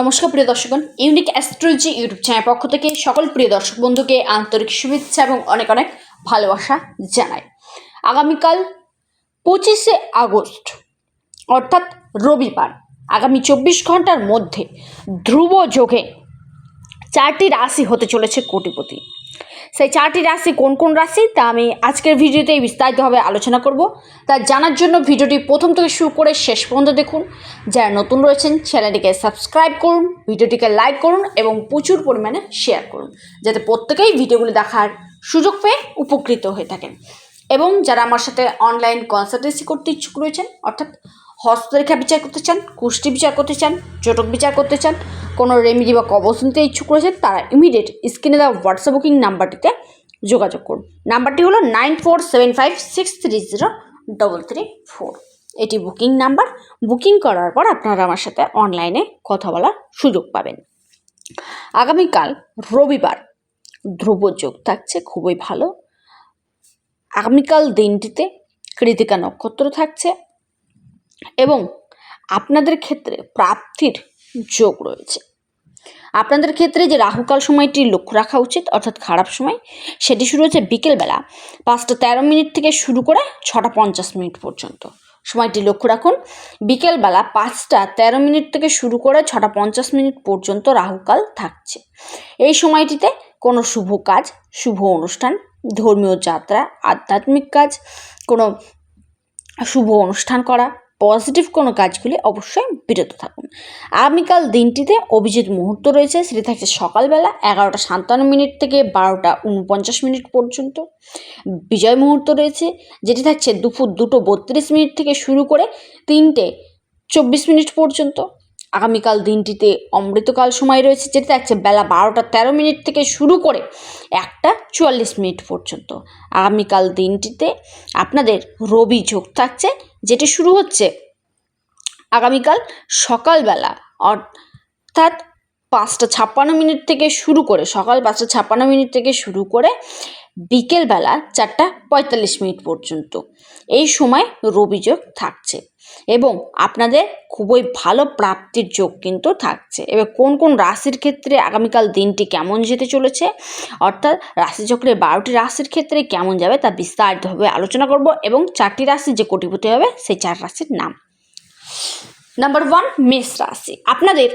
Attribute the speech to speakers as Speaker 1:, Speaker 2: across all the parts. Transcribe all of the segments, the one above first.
Speaker 1: নমস্কার, প্রিয় দর্শকগণ। ইউনিক অ্যাস্ট্রোলজি ইউটিউব চ্যানেল পক্ষ থেকে সকল প্রিয় দর্শক বন্ধুকে আন্তরিক শুভেচ্ছা এবং অনেক অনেক ভালোবাসা জানাই। আগামীকাল পঁচিশে আগস্ট, অর্থাৎ রবিবার, আগামী চব্বিশ ঘণ্টার মধ্যে ধ্রুব যোগে চারটি রাশি হতে চলেছে কোটিপতি। সেই চারটি রাশি কোন কোন রাশি, তা আমি আজকের ভিডিওতেই বিস্তারিতভাবে আলোচনা করব। তা জানার জন্য ভিডিওটি প্রথম থেকে শুরু করে শেষ পর্যন্ত দেখুন। যারা নতুন রয়েছেন, চ্যানেলটিকে সাবস্ক্রাইব করুন, ভিডিওটিকে লাইক করুন এবং প্রচুর পরিমাণে শেয়ার করুন, যাতে প্রত্যেকেই ভিডিওগুলি দেখার সুযোগ পেয়ে উপকৃত হয়ে থাকেন। এবং যারা আমার সাথে অনলাইন কনসালটেন্সি করতে ইচ্ছুক রয়েছেন, অর্থাৎ হস্তরেখা বিচার করতে চান, কুষ্টি বিচার করতে চান জটক বিচার করতে চান, কোনো রেমিডি বা কবচ নিতে ইচ্ছুক রয়েছেন, তারা ইমিডিয়েট স্ক্রিনে দেওয়া হোয়াটসঅ্যাপ বুকিং নাম্বারটিতে যোগাযোগ করুন। নাম্বারটি হলো nine four seven five six three zero double three four এটি বুকিং নাম্বার। বুকিং করার পর আপনারা আমার সাথে অনলাইনে কথা বলার সুযোগ পাবেন। আগামীকাল রবিবার ধ্রুব যোগ থাকছে, খুবই ভালো। আগামীকাল দিনটিতে কৃতিকা নক্ষত্র থাকছে। এবং আপনাদের ক্ষেত্রে প্রাপ্তির যোগ রয়েছে। আপনাদের ক্ষেত্রে যে রাহুকাল সময়টি লক্ষ্য রাখা উচিত, অর্থাৎ খারাপ সময়, সেটি শুরু হচ্ছে বিকেলবেলা পাঁচটা তেরো মিনিট থেকে শুরু করে ছটা পঞ্চাশ মিনিট পর্যন্ত। সময়টি লক্ষ্য রাখুন, বিকেলবেলা পাঁচটা তেরো মিনিট থেকে শুরু করে ছটা পঞ্চাশ মিনিট পর্যন্ত রাহুকাল থাকছে। এই সময়টিতে কোনো শুভ কাজ, শুভ অনুষ্ঠান, ধর্মীয় যাত্রা, আধ্যাত্মিক কাজ, কোনো শুভ অনুষ্ঠান করা পজিটিভ কোনো কাজগুলি অবশ্যই বিরত থাকুন। আগামীকাল দিনটিতে অভিজিৎ মুহূর্ত রয়েছে, সেটি থাকছে সকালবেলা এগারোটা সাতান্ন মিনিট থেকে বারোটা উনপঞ্চাশ মিনিট পর্যন্ত। বিজয় মুহূর্ত রয়েছে, যেটি থাকছে দুপুর দুটো বত্রিশ মিনিট থেকে শুরু করে তিনটে চব্বিশ মিনিট পর্যন্ত। আগামীকাল দিনটিতে অমৃতকাল সময় রয়েছে, যেটি থাকছে বেলা বারোটা তেরো মিনিট থেকে শুরু করে একটা চুয়াল্লিশ মিনিট পর্যন্ত। আগামীকাল দিনটিতে আপনাদের রবি যোগ থাকছে যেটি শুরু হচ্ছে আগামীকাল সকালবেলা, অর্থাৎ পাঁচটা ছাপ্পান্ন মিনিট থেকে শুরু করে, সকাল পাঁচটা ছাপ্পান্ন মিনিট থেকে শুরু করে বিকেলবেলা চারটা পঁয়তাল্লিশ মিনিট পর্যন্ত। এই সময় রবি যোগ থাকছে এবং আপনাদের খুবই ভালো প্রাপ্তির যোগ কিন্তু থাকছে। এবার কোন কোন রাশির ক্ষেত্রে আগামীকাল দিনটি কেমন যেতে চলেছে? অর্থাৎ রাশিচক্রের বারোটি রাশির ক্ষেত্রে কেমন যাবে তা বিস্তারিতভাবে আলোচনা করব এবং চারটি রাশি যে কোটিপতি হবে সেই চার রাশির নাম। নাম্বার ওয়ান মেষ রাশি। আপনাদের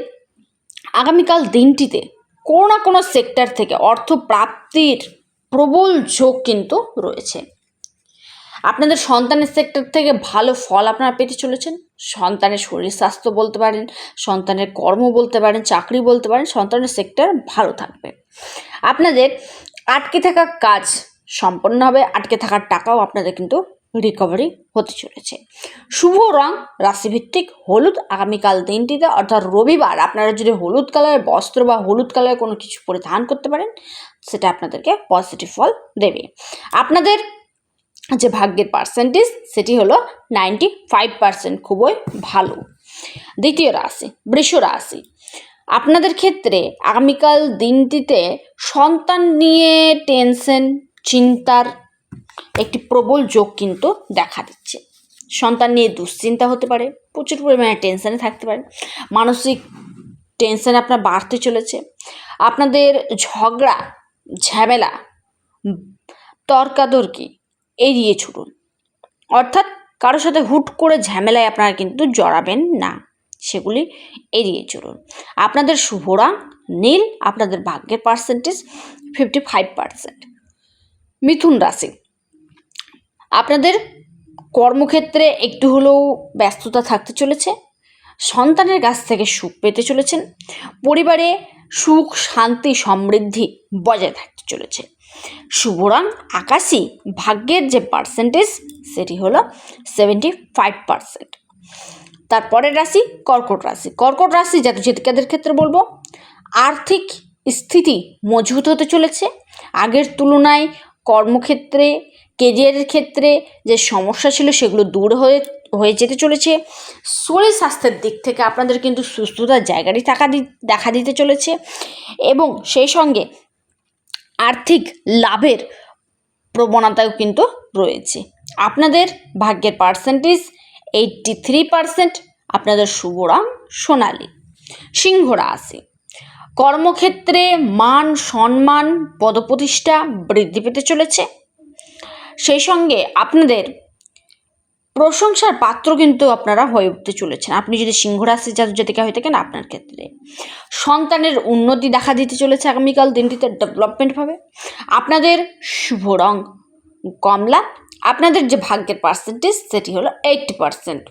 Speaker 1: আগামীকাল দিনটিতে কোনো না কোনো সেক্টর থেকে অর্থ প্রাপ্তির প্রবল ঝোঁক কিন্তু রয়েছে। আপনাদের সন্তানের সেক্টর থেকে ভালো ফল আপনারা পেতে চলেছেন। সন্তানের শরীর স্বাস্থ্য বলতে পারেন, সন্তানের কর্ম বলতে পারেন, চাকরি বলতে পারেন, সন্তানের সেক্টর ভালো থাকবে। আপনাদের আটকে থাকা কাজ সম্পন্ন হবে, আটকে থাকার টাকাও আপনাদের কিন্তু রিকভারি হতে চলেছে। শুভ রং, রাশিভিত্তিক হলুদ আগামীকাল দিনটিতে অর্থাৎ রবিবার, আপনারা যদি হলুদ কালারের বস্ত্র বা হলুদ কালারের কোনো কিছু পরিধান করতে পারেন, সেটা আপনাদেরকে পজিটিভ ফল দেবে। আপনাদের যে ভাগ্যের পার্সেন্টেজ সেটি হলো নাইনটি ফাইভ পার্সেন্ট খুবই ভালো। দ্বিতীয় রাশি, বৃষ রাশি, আপনাদের ক্ষেত্রে আগামীকাল দিনটিতে সন্তান নিয়ে টেনশন চিন্তার একটি প্রবল যোগ কিন্তু দেখা দিচ্ছে। সন্তান নিয়ে দুশ্চিন্তা হতে পারে, প্রচুর পরিমাণে টেনশানে থাকতে পারে। মানসিক টেনশন আপনার বাড়তে চলেছে। আপনাদের ঝগড়া, ঝামেলা, তর্কাতর্কি এড়িয়ে ছুটুন অর্থাৎ কারোর সাথে হুট করে ঝামেলায় আপনারা কিন্তু জড়াবেন না, সেগুলি এড়িয়ে চলুন। আপনাদের শুভ রং নীল, আপনাদের ভাগ্যের percentage fifty five percent Mithun রাশি। আপনাদের কর্মক্ষেত্রে একটু হলেও ব্যস্ততা থাকতে চলেছে, সন্তানের কাছ থেকে সুখ পেতে চলেছেন, পরিবারে সুখ, শান্তি, সমৃদ্ধি বজায় থাকতে চলেছে। শুভরাং আকাশি ভাগ্যের যে পার্সেন্টেজ সেটি হলো সেভেন্টি ফাইভ পার্সেন্ট তারপরের রাশি কর্কট রাশি। কর্কট রাশি জাতজাতিকাদের ক্ষেত্রে বলব, আর্থিক স্থিতি মজবুত হতে চলেছে, আগের তুলনায় কর্মক্ষেত্রে কেরিয়ারের ক্ষেত্রে যে সমস্যা ছিল সেগুলো দূর হয়ে হয়ে যেতে চলেছে। শরীর স্বাস্থ্যের দিক থেকে আপনাদের কিন্তু সুস্থতার জায়গাটি থাকা দেখা দিতে চলেছে এবং সেই সঙ্গে আর্থিক লাভের প্রবণতাও কিন্তু রয়েছে। আপনাদের ভাগ্যের পার্সেন্টেজ এইটটি থ্রি পার্সেন্ট আপনাদের শুভ রং সোনালি। সিংহ রাশি। কর্মক্ষেত্রে মান, সম্মান, পদপ্রতিষ্ঠা বৃদ্ধি পেতে চলেছে। সেই সঙ্গে আপনাদের প্রশংসার পাত্র কিন্তু আপনারা হয়ে উঠতে চলেছেন। আপনি যদি সিংহ রাশির জাতক হয়ে থাকেন আপনার ক্ষেত্রে। সন্তানের উন্নতি দেখা দিতে চলেছে আগামীকাল দিনটিতে ডেভেলপমেন্ট হবে আপনাদের শুভ রং কমলা। আপনাদের যে ভাগ্যের পার্সেন্টেজ সেটি হলো এইটটি পার্সেন্ট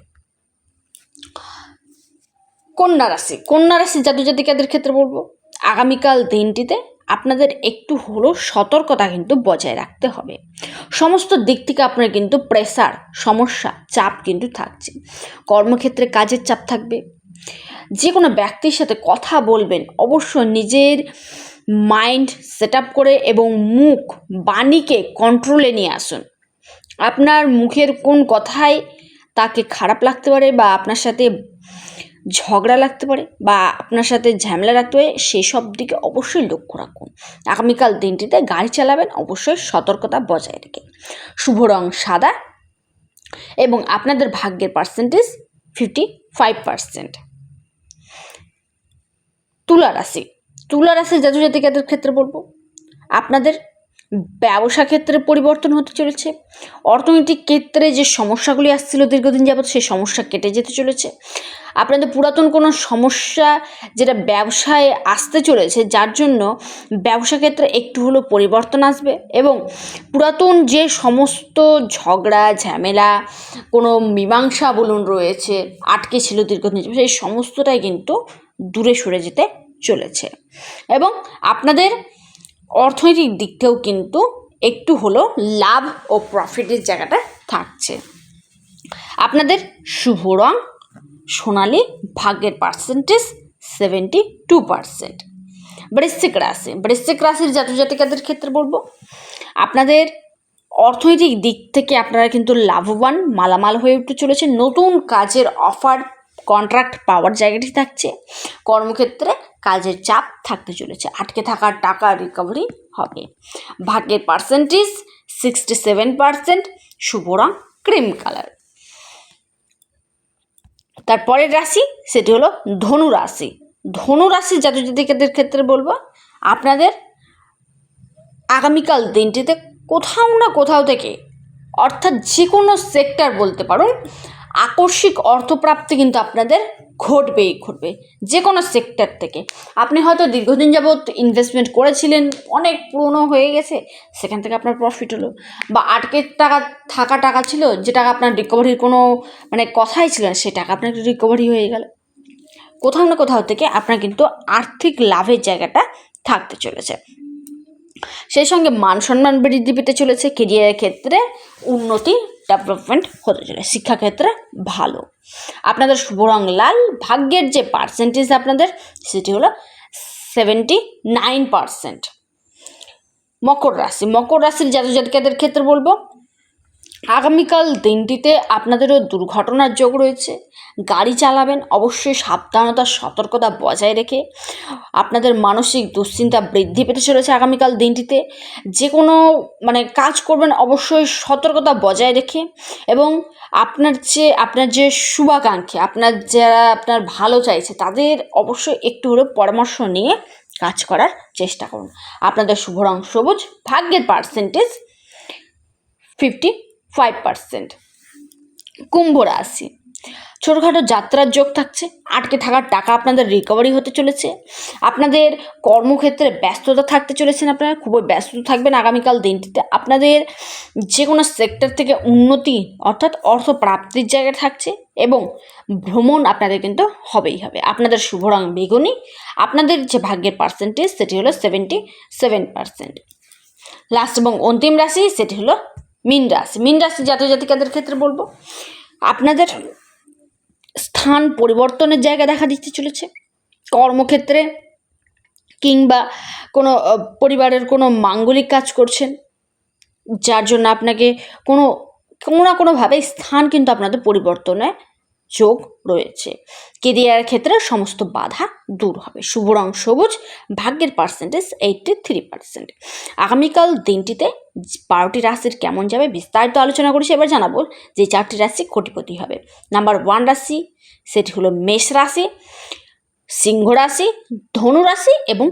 Speaker 1: কন্যা রাশি। কন্যা রাশি জাতক জাতিকাদের ক্ষেত্রে বলব। আগামীকাল দিনটিতে আপনাদের একটু হলেও সতর্কতা কিন্তু বজায় রাখতে হবে। সমস্ত দিক থেকে আপনার কিন্তু প্রেসার সমস্যা, চাপ কিন্তু থাকছে। কর্মক্ষেত্রে কাজের চাপ থাকবে। যে কোনো ব্যক্তির সাথে কথা বলবেন, অবশ্যই নিজের মাইন্ড সেট আপ করে এবং মুখ, বাণীকে কন্ট্রোলে নিয়ে আসুন। আপনার মুখের কোন কথায় তাকে খারাপ লাগতে পারে বা আপনার সাথে ঝগড়া লাগতে পারে বা আপনার সাথে ঝামেলা রাখতে পারে, সেসব দিকে অবশ্যই লক্ষ্য রাখুন। আগামীকাল দিনটিতে গাড়ি চালাবেন, অবশ্যই সতর্কতা বজায় রেখে। শুভ রং সাদা এবং আপনাদের ভাগ্যের পার্সেন্টেজ ফিফটি ফাইভ পার্সেন্ট তুলা রাশি। তুলা জাতিকাদের ক্ষেত্রে বলব, আপনাদের ব্যবসা ক্ষেত্রে পরিবর্তন হতে চলেছে। অর্থনৈতিক ক্ষেত্রে যে সমস্যাগুলি আসছিল দীর্ঘদিন যাবৎ, সেই সমস্যা কেটে যেতে চলেছে। আপনাদের পুরাতন কোনো সমস্যা যেটা ব্যবসায় আসতে চলেছে, যার জন্য ব্যবসা ক্ষেত্রে একটু হলেও পরিবর্তন আসবে এবং পুরাতন যে সমস্ত ঝগড়া, ঝামেলা, কোনো মীমাংসা বলুন রয়েছে, আটকে ছিল দীর্ঘদিন সেই সমস্তটাই কিন্তু দূরে সরে যেতে চলেছে। এবং আপনাদের অর্থনৈতিক দিক থেকেও কিন্তু একটু হলেও লাভ ও প্রফিটের জায়গাটা থাকছে। আপনাদের শুভ রং, সোনালি, ভাগ্যের পার্সেন্টেজ সেভেন্টি টু পার্সেন্ট বৃশ্চিক রাশি, বৃশ্চিক রাশির জাতক জাতিকাদের ক্ষেত্রে বলব, আপনাদের অর্থনৈতিক দিক থেকে আপনারা কিন্তু লাভবান, মালামাল হয়ে উঠতে চলেছে। নতুন কাজের অফার কন্ট্রাক্ট পাওয়ার জায়গাটি থাকছে। কর্মক্ষেত্রে কাজের চাপ থাকতে চলেছে। আটকে থাকার টাকা রিকভারি হবে। ভাগ্যের পার্সেন্টেজ সিক্সটি সেভেন পার্সেন্ট শুভ ক্রিম কালার তারপরের রাশি, সেটি হলো ধনু রাশি। ধনু রাশির জাতক জাতিকাদের ক্ষেত্রে বলব, আপনাদের আগামীকাল দিনটিতে কোথাও না কোথাও থেকে, অর্থাৎ যে কোনো সেক্টর বলতে পারুন আকস্মিক অর্থপ্রাপ্তি কিন্তু আপনাদের ঘটবেই ঘটবে যে কোনো সেক্টর থেকে। আপনি হয়তো দীর্ঘদিন যাবৎ ইনভেস্টমেন্ট করেছিলেন, অনেক পুরনো হয়ে গেছে, সেখান থেকে আপনার প্রফিট হলো। বা আটকে টাকা, থাকা টাকা ছিল, যে টাকা আপনার রিকভারির কোনো মানে কথাই ছিল না, সেই টাকা আপনার রিকভারি হয়ে গেল। কোথাও না কোথাও থেকে আপনার কিন্তু আর্থিক লাভের জায়গাটা থাকতে চলেছে। সেই সঙ্গে মান সম্মান বৃদ্ধি পেতে চলেছে কেরিয়ারের ক্ষেত্রে, উন্নতি ডেভেলপমেন্ট হতে চলে শিক্ষাক্ষেত্রে ভালো। আপনাদের শুভ রং লাল ভাগ্যের যে পার্সেন্টেজ আপনাদের, সেটি হলো সেভেন্টি নাইন পার্সেন্ট মকর রাশি, মকর রাশির জাতক জাতিকাদের ক্ষেত্রে বলব আগামীকাল দিনটিতে আপনাদেরও দুর্ঘটনার যোগ রয়েছে। গাড়ি চালাবেন, অবশ্যই সাবধানতা, সতর্কতা বজায় রেখে আপনাদের মানসিক দুশ্চিন্তা বৃদ্ধি পেতে চলেছে আগামীকাল দিনটিতে। যে কোনো মানে কাজ করবেন, অবশ্যই সতর্কতা বজায় রেখে এবং আপনার যে আপনার যে শুভাকাঙ্ক্ষী, আপনার যারা আপনার ভালো চাইছে, তাদের অবশ্যই একটু হলেও পরামর্শ নিয়ে কাজ করার চেষ্টা করুন। আপনাদের শুভ রং সবুজ, ভাগ্যের পার্সেন্টেজ ফিফটি ফাইভ পার্সেন্ট কুম্ভ রাশি। ছোটোখাটো যাত্রার যোগ থাকছে, আটকে থাকার টাকা আপনাদের রিকভারি হতে চলেছে। আপনাদের কর্মক্ষেত্রে ব্যস্ততা থাকতে চলেছেন আপনারা, খুবই ব্যস্ত থাকবেন আগামীকাল দিনটিতে। আপনাদের যে কোনো সেক্টর থেকে উন্নতি অর্থাৎ অর্থ প্রাপ্তির জায়গায় থাকছে এবং ভ্রমণ আপনাদের কিন্তু হবেই হবে। আপনাদের শুভ রং বেগুনি, আপনাদের যে ভাগ্যের পার্সেন্টেজ সেটি হলো সেভেন্টি সেভেন পার্সেন্ট লাস্ট এবং অন্তিম রাশি সেটি হলো মীন রাশি মীন রাশি জাতক জাতিকাদের ক্ষেত্রে বলব, আপনাদের স্থান পরিবর্তনের জায়গা দেখা দিতে চলেছে। কর্মক্ষেত্রে কিংবা কোনো পরিবারের কোনো মাঙ্গলিক কাজ করছেন, যার জন্য আপনাকে কোনো কোনো না কোনোভাবে স্থান কিন্তু আপনাদের পরিবর্তনে যোগ রয়েছে। কেরিয়ারের ক্ষেত্রে সমস্ত বাধা দূর হবে। শুভ রং সবুজ, ভাগ্যের পার্সেন্টেজ এইটটি থ্রি পার্সেন্ট আগামীকাল দিনটিতে বারোটি রাশির কেমন যাবে বিস্তারিত আলোচনা করেছি, এবার জানাব যে চারটি রাশি কোটিপতি হবে। নাম্বার ওয়ান রাশি, সেটি হলো মেষ রাশি, সিংহ রাশি, ধনু রাশি এবং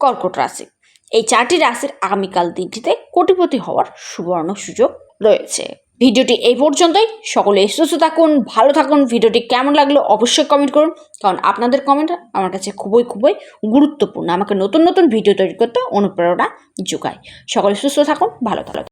Speaker 1: কর্কট রাশি। এই চারটি রাশির আগামীকাল দিনটিতে কোটিপতি হওয়ার সুবর্ণ সুযোগ রয়েছে। ভিডিওটি এই পর্যন্তই। সকলে সুস্থ থাকুন, ভালো থাকুন। ভিডিওটি কেমন লাগল অবশ্যই কমেন্ট করুন। কারণ আপনাদের কমেন্ট আমার কাছে খুবই খুবই গুরুত্বপূর্ণ। আমাকে নতুন নতুন ভিডিও তৈরি করতে অনুপ্রেরণা যোগায়। সকলে সুস্থ থাকুন, ভালো থাকুন।